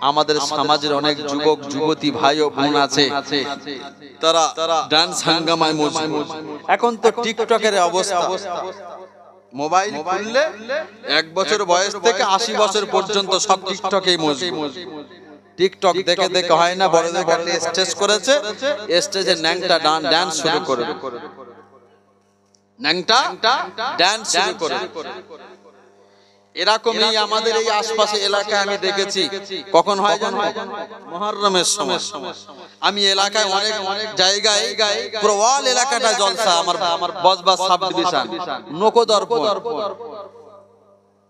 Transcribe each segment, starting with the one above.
আমাদের সমাজের অনেক যুবক যুবতী ভাই ও বোন আছে। তারা ডান্স হাঙ্গামায় মজবুত। এখন তো টিকটকের অবস্থা। মোবাইল খুললে এক বছর বয়স থেকে আশি বছর পর্যন্ত সব টিকটকেই মজবুত। টিকটক দেখে দেখে হয় না বড়দের একটা স্টেজ করেছে। স্টেজে ন্যাংটা ডান ডান্স শুরু করে। ন্যাংটা ডান্স শুরু করে। এরকমই আমাদের এই আশপাশে এলাকায় আমি দেখেছি। কখন হয় জানো? মহরমের সময়। আমি এলাকায় অনেক অনেক জায়গায় প্রওয়াল এলাকাটা জলসা আমার আমার বজবাস সাব ডিভিশন। নকদর্পণ।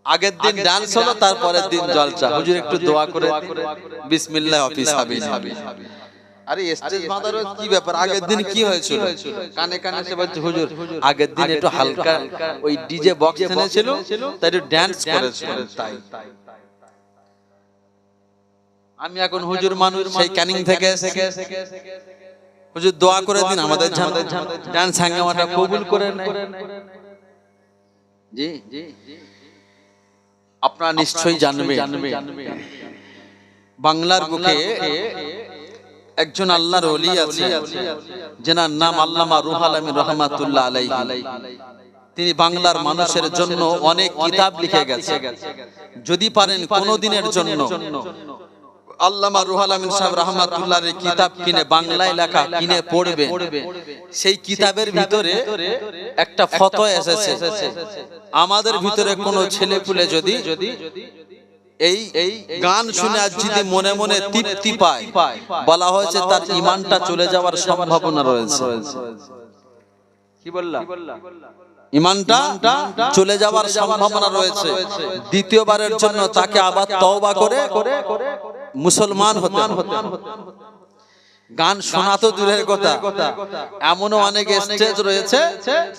আগের দিন ডান্স হলো তারপরের দিন জলসা। হুজুর একটু দোয়া করে বিসমিল্লাহ অফিস হাবিস আরে স্টেজ বাঁধার কি ব্যাপার? আগের দিন কি হয়েছিল? কানে কানে সে বলছে হুজুর আগের দিন একটু হালকা ওই ডিজে বক্স এনেছিল তাই একটু ড্যান্স করেছিল। তাই আমি এখন হুজুর মানুষ সেই ক্যানিং থেকে এসে হুজুর দোয়া করে দিন আমাদের ডান্স হাঙ্গামাটা কবুল করে জি জি আপনারা নিশ্চয়ই জানবে বাংলার বুকে একজন আল্লাহর ওলি আছে, যেনার নাম আল্লামা রুহাল আমিন রহমাতুল্লাহ আলাইহি। তিনি বাংলার মানুষের জন্য অনেক কিতাব লিখে গেছে যদি পারেন কোনো দিনের জন্য আল্লামা রুহাল আমিন সাহেব কিতাব কিনে বাংলায় লেখা, কিনে পড়বে সেই কিতাবের ভিতরে একটা ফটো এসেছে। আমাদের ভিতরে কোনো ছেলে পুলে যদি এই এই গান শুনে আজ যদি মনে মনে তৃপ্তি পায় বলা হয়েছে তার ইমানটা চলে যাওয়ার সম্ভাবনা রয়েছে। কি বললাম ইমানটা চলে যাওয়ার সম্ভাবনা রয়েছে। দ্বিতীয়বারের জন্য তাকে আবার তওবা করে মুসলমান হতে গান শোনা তো দূরের কথা। এমনও অনেক স্টেজ রয়েছে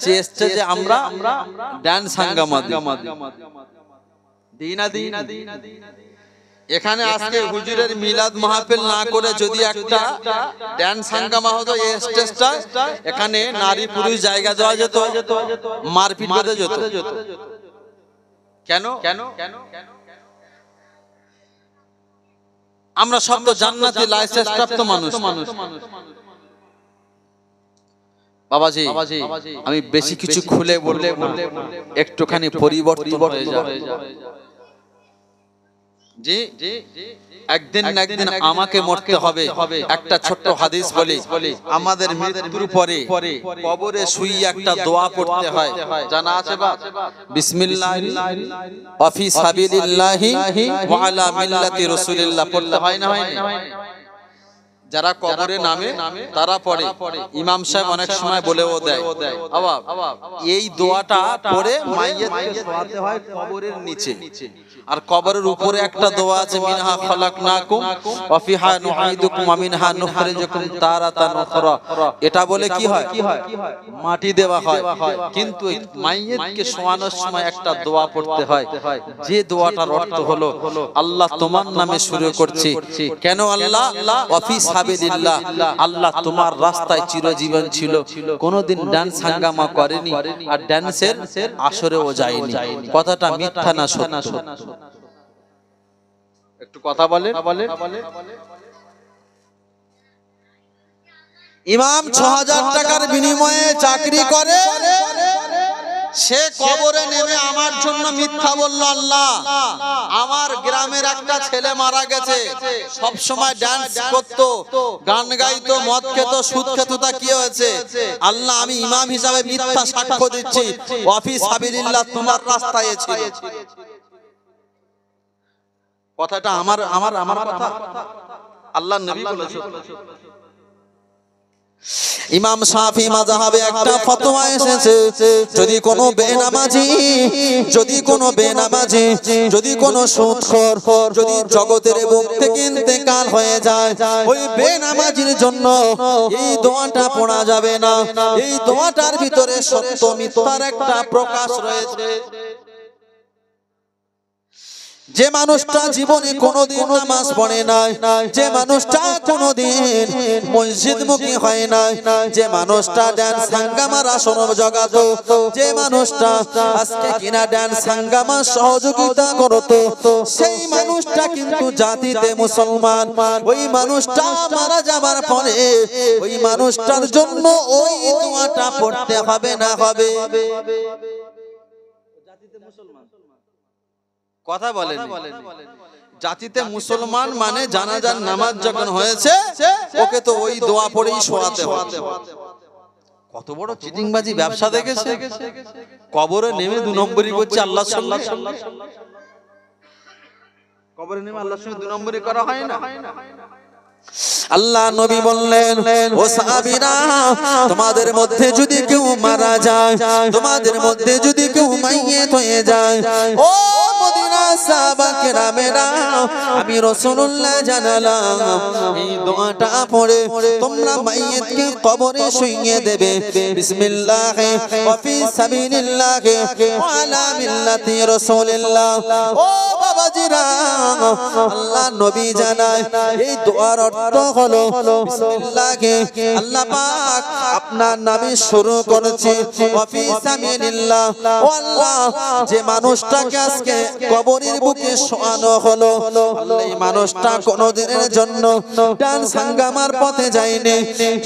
যে স্টেজে আমরা ড্যান্স হাঙ্গামা এখানে আজকে হুজুরের মিলাদ মাহফিল না করে যদি একটা ড্যান্স হাঙ্গামা হতো এই স্টেজটা এখানে নারী পুরুষ জায়গা দেওয়া যেত মারপিট বেঁধে যেত। কেন? কেন? কেন? আমরা সব তো জান্নাতি লাইসেন্স প্রাপ্ত মানুষ। মানুষ বাবাজি আমি বেশি কিছু খুলে বললে একটুখানি পরিবর্তন হয়ে যাবে। জি একদিন না একদিন আমাকে মরতে হবে। একটা ছোট্ট হাদিস বলি। আমাদের মৃত্যুর পরে কবরে শুই একটা দোয়া পড়তে হয়। জানা আছে বা? বিসমিল্লাহ অফি সাবিলিল্লাহি ওয়া আলা মিল্লাতি রাসূলিল্লাহ। পড়তে হয় না? হয় না? যারা কবরে নামে তারা পড়ে। ইমাম সাহেব অনেক সময় বলেও দেয়। আবাব এই দোয়াটা পড়ে মাইয়াতকে শোয়াতে হয় কবরের নিচে। আর কবরের উপরে একটা দোয়া আছে, মিনহা খালাকনাকুম ওয়া ফিহা নুঈদুকুম ওয়া মিনহা নুখরিজুকুম তারাতান উখরা। এটা বলে কি হয়? মাটি দেওয়া হয়। কিন্তু মাইয়াতকে শোয়ানোর সময় একটা দোয়া পড়তে হয়। যে দোয়াটার অর্থ হলো, আল্লাহ তোমার নামে শুরু করছি। কেন আল্লাহ? অফিস হাবিলিল্লাহ আল্লাহ তোমার রাস্তায় চিরজীবন ছিল। কোনোদিন ডান্স হাঙ্গামা করেনি আর ড্যান্সের আসরেও যায়নি। কথাটা মিথ্যা না সত্য? একটু কথা বলে ইমাম ছ হাজার টাকার বিনিময়ে চাকরি করে। সে কবরে নেমে আমার জন্য মিথ্যা বলল আল্লাহ আমার গ্রামের একটা ছেলে মারা গেছে। সব সময় ডান্স করত। গান গাইতো মদ খেত সুদ খেত তা কি হয়েছে? আল্লাহ আমি ইমাম হিসাবে মিথ্যা সাক্ষ্য দিচ্ছি। অফিস হাবিলিল্লাহ তোমার রাস্তায় ছিল। কথাটা আমার আমার আমার কথা। আল্লাহ নবী বলেছে। ইমাম শাফি মাযহাবে একটা ফতোয়া এসেছে। যদি কোনো বেনামাজি যদি কোনো বেনামাজি যদি কোনো সুদখোর যদি জগতের বুক থেকে ইন্তেকাল হয়ে যায় ওই বেনামাজির জন্য এই দোয়াটা পড়া যাবে না। এই দোয়াটার ভিতরে সত্য মিথ্যার একটা প্রকাশ রয়েছে। যে মানুষটা জীবনে কোনোদিন নামাজ পড়ে নাই, যে মানুষটা কোনোদিন মসজিদ মুখী হয় নাই, যে মানুষটা ড্যান্স সাঙ্গামার আসন জগাতো, যে মানুষটা আজকে কিনা ড্যান্স সাঙ্গামার সহযোগিতা করতো, সেই মানুষটা কিন্তু জাতিতে মুসলমান। ওই মানুষটা মারা যাবার পরে ওই মানুষটার জন্য ওই দোয়াটা পড়তে হবে না হবে? কথা বলেন জাতিতে মুসলমান মানে জানাজার নামাজ যখন হয়েছে ওকে তো ওই দোয়া পড়েই শোয়াতে হবে। কত বড় চিটিংবাজি ব্যবসা দেখেছে? কবরে নেমে দু নম্বরই করছে আল্লাহ সাল্লাহ কবরে নেমে আল্লাহর সঙ্গে দু নম্বরই করা হয় না? আল্লাহ নবী বললেন ও সাহাবীরা তোমাদের মধ্যে যদি কেউ মারা যায় তোমাদের মধ্যে যদি কেউ মাইয়েত হয়ে যায় ও মদিনা আমি রাসূলুল্লাহ জানালাম, এই দোয়াটা পড়ে তোমরা কবরে শুইয়ে দেবে। বিসমিল্লাহ, ওয়া সাবিলিল্লাহ, ওয়া মিল্লাতি রাসূলিল্লাহ। ও আল্লাহ নবী জানায়, এই দোয়ার অর্থ হলো আল্লাহ পাক আপনার নামে শুরু করেছে ওয়াফি সামিলিল্লাহ ও আল্লাহ, যে মানুষটাকে আজকে কবরের বুকে শোয়ানো হলো। এই মানুষটা কোনোদিনের জন্য ডান সাঙ্গামার পথে যায়নি।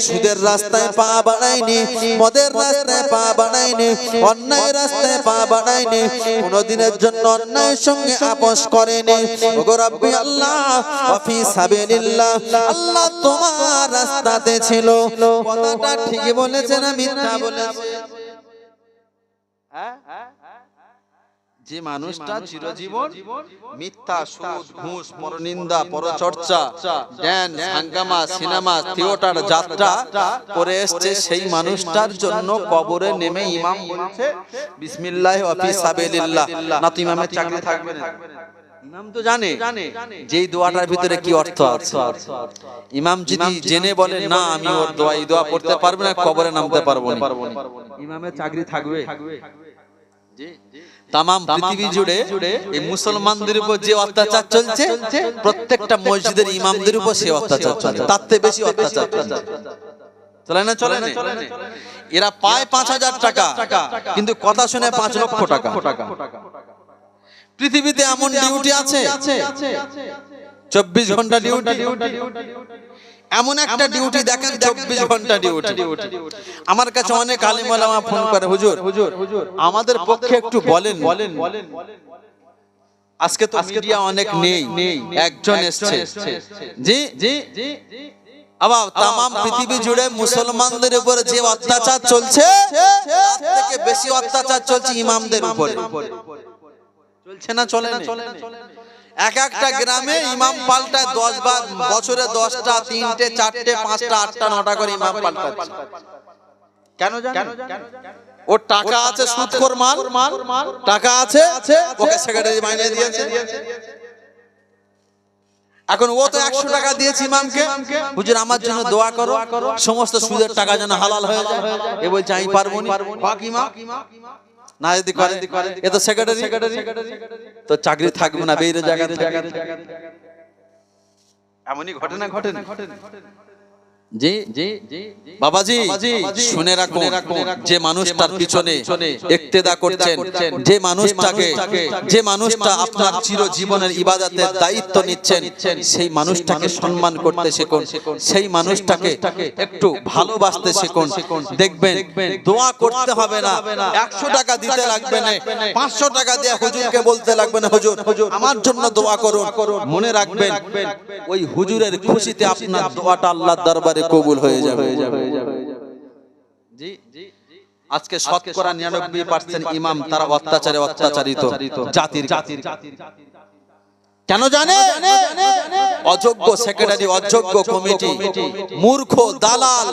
সুদের রাস্তায় পা বাড়ায়নি, মদের রাস্তায় পা বাড়ায়নি অন্যায় রাস্তায় পা বাড়ায়নি, কোনোদিনের জন্য অন্যায়ের সঙ্গে আপোষ করেনি। ওগো রব্বি আল্লাহ, ওয়াফি সাবিলিল্লাহ, আল্লাহ তোমার রাস্তাতে ছিল। কথাটা ঠিকই বলেছে না মিথ্যা বলেছে যে মানুষটা চিরজীবন মিথ্যা সুদ ঘুষ পরনিন্দা পরচর্চা ড্যান্স হাঙ্গামা সিনেমা থিয়েটার যাত্রা করে এসছে সেই মানুষটার জন্য কবরে নেমে ইমাম বলছে বিসমিল্লাহ ওয়াফি সাবিলিল্লাহ। না তো ইমামের চাকরি থাকবে না। ইমাম তো জানে যেই দোয়াটার ভিতরে কি অর্থ আছে? ইমাম যদি জেনে বলে না আমি ওর দোয়া এই দোয়া পড়তে পারব না কবরে নামতে পারব না। ইমামের চাকরি থাকবে। তামাম পৃথিবী জুড়ে এই মুসলমানদের উপর যে অত্যাচার চলছে প্রত্যেকটা মসজিদের ইমামদের উপর সে অত্যাচার চলছে তার থেকে বেশি অত্যাচার চলছে চলে না চলে না? এরা পায় পাঁচ হাজার টাকা কিন্তু কথা শুনে পাঁচ লক্ষ টাকা। পৃথিবীতে এমন ডিউটি আছে। চব্বিশ ঘণ্টা ডিউটি এমন একটা ডিউটি দেখেন চব্বিশ ঘণ্টা ডিউটি আমার কাছে অনেক আলিমালামা ফোন করে হুজুর হুজুর আমাদের পক্ষে একটু বলেন। বলেন বলেন। আজকে তো মিডিয়া অনেক নেই। নেই। একজন এসছে। জি? জি? আবার তামাম পৃথিবী জুড়ে মুসলমানদের উপরে যে অত্যাচার চলছে তার থেকে বেশি অত্যাচার চলছে ইমামদের উপরে। চলছে না চলে না? চলে না? এক একটা গ্রামে ইমাম পাল্টায় দশ বার বছরে দশটা তিনটে চারটে পাঁচটা আটটা নটা করে ইমাম পাল্টাচ্ছে কেন ওর টাকা আছে সুদখোর মাল। টাকা আছে ওকে সেক্রেটারি মাইনে দিয়েছে। এখন ও তো একশো টাকা দিয়েছে ইমামকে। হুজুর আমার জন্য দোয়া করো। সমস্ত সুদের টাকা যেন হালাল হয়ে যায়। এ বলছে আমি পারব না। বাকি ইমাম। না যদি করে এ তো সেক্রেটারি তো চাকরি থাকবে না বেরিয়ে জায়গাতে। এমনই ঘটনা ঘটে না বাবাজি শুনে রাখুন যে মানুষটার পিছনে ইক্তেদা করছেন যে মানুষটাকে যে মানুষটা আপনার চিরজীবনের ইবাদতের দায়িত্ব নিচ্ছেন সেই মানুষটাকে সম্মান করতে শিখুন সেই মানুষটাকে একটু ভালোবাসতে শিখুন। দেখবেন দোয়া করতে হবে না একশো টাকা দিতে লাগবে না পাঁচশো টাকা দিয়ে হুজুরকে বলতে লাগবে না হুজুর আমার জন্য দোয়া করুন মনে রাখবেন ওই হুজুরের খুশিতে আপনার দোয়াটা আল্লাহর দরবারে কবুল হয়ে যাবে। জি আজকে শতকরা নিরানব্বই পার্সেন্ট ইমাম তারা অত্যাচারে অত্যাচারিত জাতির জাতির কেন জানে? অযোগ্য সেক্রেটারি অযোগ্য কমিটি মূর্খ দালাল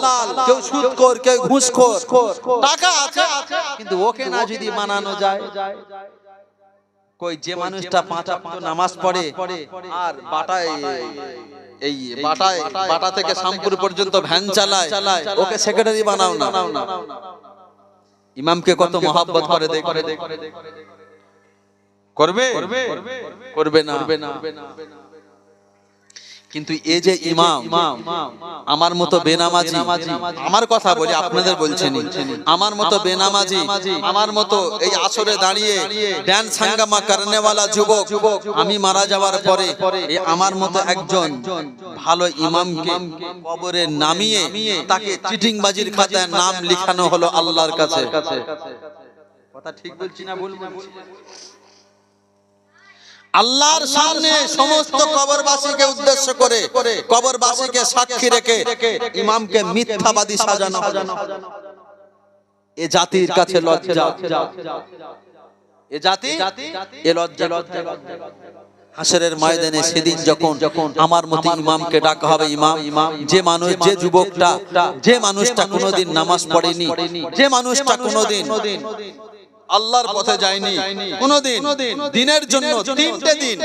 কেউ সুদখোর কেউ ঘুষখোর। টাকা আছে কিন্তু ওকে না যদি মানানো যায়। কই যে মানুষটা পাঁচ নামাজ পড়ে আর বাটায় এই বাটায় বাটা থেকে শামপুর পর্যন্ত ভ্যান চালায় ওকে সেক্রেটারি বানাও না। ইমামকে কত মহাব্বত করে দেখ করবে? করবে না। কিন্তু এ যে ইমাম আমার মতো বেনামাজি আমার কথা বলি আপনাদের বলছেন আমার মতো বেনামাজি আমার মতো এই আসরে দাঁড়িয়ে ড্যান্স হাঙ্গামা করনেওয়ালা যুবক যুবক আমি মারা যাওয়ার পরে এই আমার মতো একজন ভালো ইমামকে কবরে নামিয়ে তাকে চিটিংবাজির খাতায় নাম লিখানো হলো আল্লাহর কাছে। কথা ঠিক বলছি না ভুল বলছি? আল্লাহর সামনে সমস্ত কবরবাসীকে উদ্দেশ্য করে কবরবাসীকে সাক্ষী রেখে ইমামকে মিথ্যাবাদী সাজানো এ জাতির কাছে লজ্জা। এ জাতি এ লজ্জা লজ্জা হাসরের ময়দানে সেদিন যখন যখন আমার মতো ইমামকে ডাকা হবে ইমাম ইমাম যে মানুষ যে যুবকটা যে মানুষটা কোনোদিন নামাজ পড়েনি যে মানুষটা কোনোদিন আল্লাহর পথে যায়নি। কোনোদিন দিনের জন্য তিনটে দিন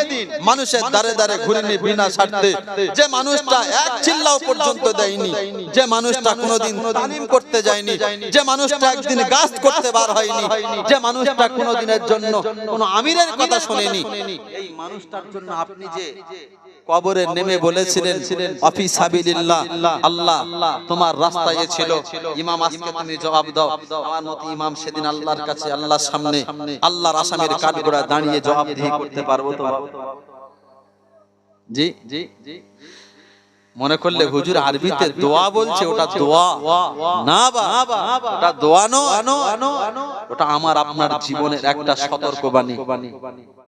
মানুষের দাঁড়ে দাঁড়ে ঘুরেনি বিনা স্বার্থে। যে মানুষটা এক চিল্লাও পর্যন্ত দেয়নি। যে মানুষটা কোনোদিন তালিম করতে যায়নি। যে মানুষটা একদিন গাছ করতে বার হয়নি। যে মানুষটা কোনোদিনের জন্য কোনো আমিরের কথা শোনেনি। এই মানুষটার জন্য আপনি যে কবরে নেমে বলেছিলেন অফিস হাবিলিল্লাহ আল্লাহ তোমার রাস্তায় ছিল। ইমাম আজকে তুমি জবাব দাও। আমার মতো ইমাম সেদিন আল্লাহর কাছে আল্লাহর সামনে আল্লাহর আসামের কাঠগোড়া দাঁড়িয়ে জবাবদিহি করতে পারব তো জি জি জি। মনে করলে হুজুর আরবিতে দোয়া বলছে ওটা দোয়া। না বা ওটা দোয়া নো ওটা আমার আপনার জীবনের একটা সতর্কবাণী।